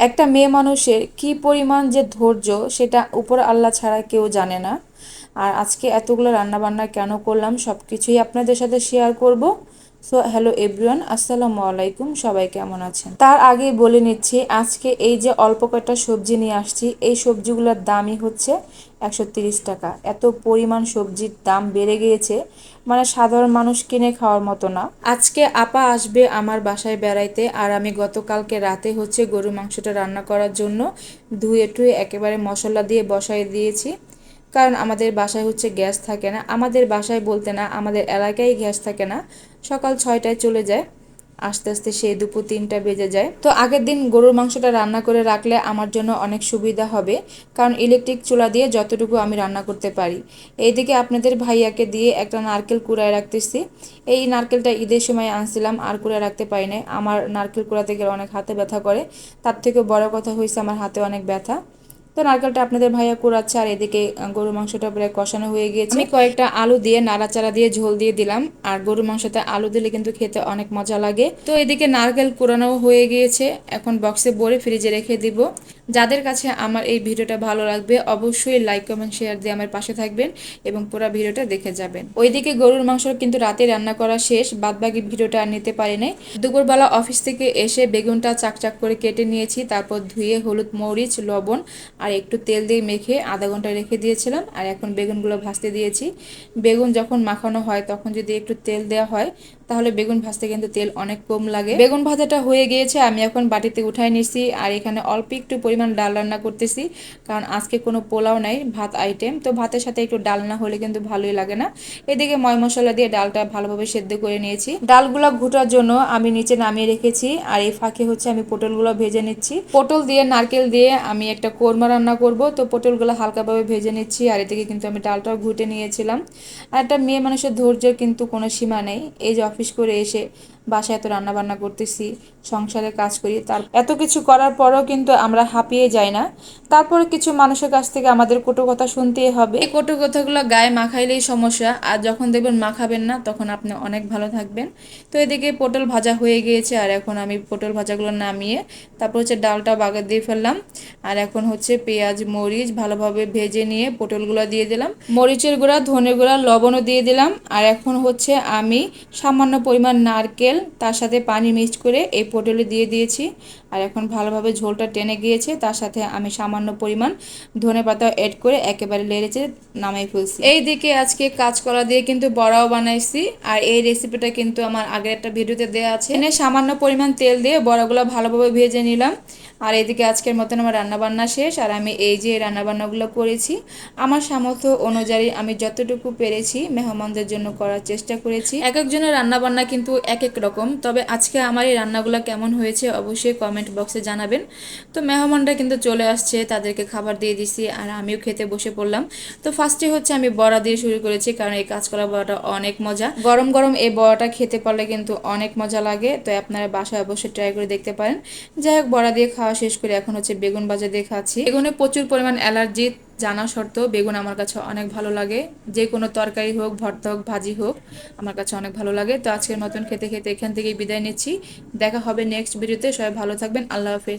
একটা মেয়ে মানুষের কি পরিমাণ যে ধৈর্য সেটা উপর আল্লাহ ছাড়া কেউ জানে না। আর আজকে এতগুলো রান্নাবান্না কেন করলাম সব কিছুই আপনাদের সাথে শেয়ার করব। সো হ্যালো এভরিওয়ান আসসালামু আলাইকুম, সবাই কেমন আছেন? তার আগে বলে নিচ্ছি, আজকে এই যে অল্প কয়েকটা সবজি নিয়ে আসছি, এই সবজিগুলোর দামই হচ্ছে একশো টাকা। এত পরিমাণ সবজির দাম বেড়ে গিয়েছে মানে সাধারণ মানুষ কিনে খাওয়ার মতো না। আজকে আপা আসবে আমার বাসায় বেড়াইতে, আর আমি গতকালকে রাতে হচ্ছে গরু মাংসটা রান্না করার জন্য ধুয়ে টুয়ে একেবারে মশলা দিয়ে বসাই দিয়েছি। কারণ আমাদের বাসায় হচ্ছে গ্যাস থাকে না, আমাদের বাসায় বলতে না, আমাদের এলাকায় গ্যাস থাকে না। সকাল ছয়টায় চলে যায়, আস্তে আস্তে সেই দুপুর তিনটা বেজে যায়। তো আগের দিন গরুর মাংসটা রান্না করে রাখলে আমার জন্য অনেক সুবিধা হবে, কারণ ইলেকট্রিক চুলা দিয়ে যতটুকু আমি রান্না করতে পারি। এইদিকে আপনাদের ভাইয়াকে দিয়ে একটা নারকেল কুড়ায় রাখতেছি। এই নারকেলটা ঈদের সময় আনছিলাম, আর কুড়ায় রাখতে পারি না আমার নারকেল কুড়াতে গেলে অনেক হাতে ব্যথা করে, তার থেকে বড় কথা হয়েছে আমার হাতে অনেক ব্যথা। তো নারকেলটা আপনাদের ভাইয়া কুড়াচ্ছে আর এদিকে গরু মাংসটা প্রায় কষানো হয়ে গিয়েছে। আমি কয়েকটা আলু দিয়ে, নাড়াচাড়া দিয়ে, ঝোল দিয়ে দিলাম। আর গরু মাংসতে আলু দিলে কিন্তু খেতে অনেক মজা লাগে। তো এদিকে নারকেল কুড়ানো হয়ে গিয়েছে। এখন বক্সে ভরে ফ্রিজে রেখে দিব। যাদের কাছে আমার এই ভিডিওটা ভালো লাগবে, অবশ্যই লাইক কমেন্ট শেয়ার দিয়ে আমার পাশে থাকবেন এবং পুরো ভিডিওটা দেখে যাবেন। ওইদিকে গরুর মাংস কিন্তু রাতে রান্না করা শেষ, বাদবাকি ভিডিওটা আর নিতে পারি নাই। দুপুরবেলা অফিস থেকে এসে বেগুনটা চাকচাক করে কেটে নিয়েছি, তারপর ধুয়ে হলুদ মরিচ, লবণ আর একটু তেল দিয়ে মেখে আধা ঘণ্টা রেখে দিয়েছিলাম আর এখন বেগুনগুলো ভাজতে দিয়েছি। বেগুন যখন মাখানো হয়, তখন যদি একটু তেল দেওয়া হয়, তাহলে বেগুন ভাজতে কিন্তু তেল অনেক কম লাগে। বেগুন ভাজাটা হয়ে গিয়েছে, আমি এখন বাটিতে উঠাই নিছি আর এখানে অল্প একটু পরিমাণ ডাল রান্না করতেছি। কারণ আজকে কোনো পোলাও নাই, ভাত আইটেম তো ভাতের সাথে একটু ডাল না হলে কিন্তু ভালোই লাগে না। এদিকে ময় মশলা দিয়ে ডালটা ভালোভাবে সেদ্ধ করে নিয়েছি। ডালগুলো ঘুটার জন্য আমি নিচে নামিয়ে রেখেছি। আর এই ফাঁকে হচ্ছে আমি পটলগুলো ভেজে নিচ্ছি। পটল দিয়ে নারকেল দিয়ে আমি একটা কোরমা রান্না করব। তো পটলগুলো হালকাভাবে ভেজে নিচ্ছি। আর এদিকে কিন্তু আমি ডালটাও ঘুটে নিয়েছিলাম। আর একটা মেয়ে মানুষের ধৈর্যের কিন্তু কোনো সীমা নেই। এই যে অফিস করে এসে বাসায় এত রান্না বান্না করতেছি সংসারে কাজ করি, তার এত কিছু করার পরেও কিন্তু আমরা হাঁপিয়ে যাই না। তারপরে কিছু মানুষের কাছ থেকে আমাদের কটু কথা শুনতেই হবে। এই কটু কথাগুলো গায়ে মাখাইলেই সমস্যা, আর যখন দেখবেন মাখাবেন না, তখন আপনি অনেক ভালো থাকবেন। তো এদিকে পটল ভাজা হয়ে গিয়েছে, আর এখন আমি পটল ভাজাগুলো নামিয়ে, তারপর হচ্ছে ডালটা বাগার দিয়ে ফেললাম। আর এখন হচ্ছে পেঁয়াজ, মরিচ ভালোভাবে ভেজে নিয়ে পটলগুলো দিয়ে দিলাম। মরিচের গুঁড়া, ধনে গুঁড়া, লবণও দিয়ে দিলাম। আর এখন হচ্ছে আমি সামান্য পরিমাণ নারকেল তার সাথে পানি মিক্স করে এই পটলে দিয়ে দিয়েছি। আর এখন ভালোভাবে ঝোলটা টেনে গিয়েছে, তার সাথে আমি সামান্য পরিমাণ ধনে পাতা এড করে একেবারে লেড়েছে নামাই ফেলছি। এই দিকে আজকে কাঁচকলা দিয়ে কিন্তু বড়াও বানাইছি, আর এই রেসিপিটা কিন্তু আমার আগের একটা ভিডিওতে দেওয়া আছে। এনে সামান্য পরিমাণ তেল দিয়ে বড়াগুলো ভালোভাবে ভেজে নিলাম। আর এদিকে আজকের মতন আমার রান্নাবান্না শেষ, আর আমি এই যে রান্নাবান্নাগুলো করেছি, আমার সামর্থ্য অনুযায়ী আমি যতটুকু পেরেছি মেহমানদের জন্য করার চেষ্টা করেছি। এক একজনের রান্নাবান্না কিন্তু এক এক রকম তবে আজকে আমার এই রান্নাগুলো কেমন হয়েছে অবশ্যই কমেন্ট বক্সে জানাবেন। তো মেহমানরা কিন্তু চলে আসছে, তাদেরকে খাবার দিয়ে দিছি আর আমিও খেতে বসে পড়লাম। তো ফার্স্টে হচ্ছে আমি বড়া দিয়ে শুরু করেছি কারণ এই কাঁচকলা বড়াটা অনেক মজা। গরম গরম এই বড়াটা খেতে পারলে কিন্তু অনেক মজা লাগে, তো আপনারা বাসায় অবশ্যই ট্রাই করে দেখতে পারেন। যাই হোক, বড়া দিয়ে খাওয়া শেষ করে এখন হচ্ছে বেগুন ভাজা দিয়ে খাচ্ছি। বেগুনে প্রচুর পরিমাণ অ্যালার্জি জানা শর্ত বেগুন আমার কাছে অনেক ভালো লাগে। যে কোনো তরকারি হোক, ভর্তা হোক, ভাজি হোক, আমার কাছে অনেক ভালো লাগে। তো আজকের মতন খেতে খেতে এখান থেকেই বিদায় নিচ্ছি। দেখা হবে নেক্সট ভিডিওতে সবাই ভালো থাকবেন। আল্লাহ হাফেজ।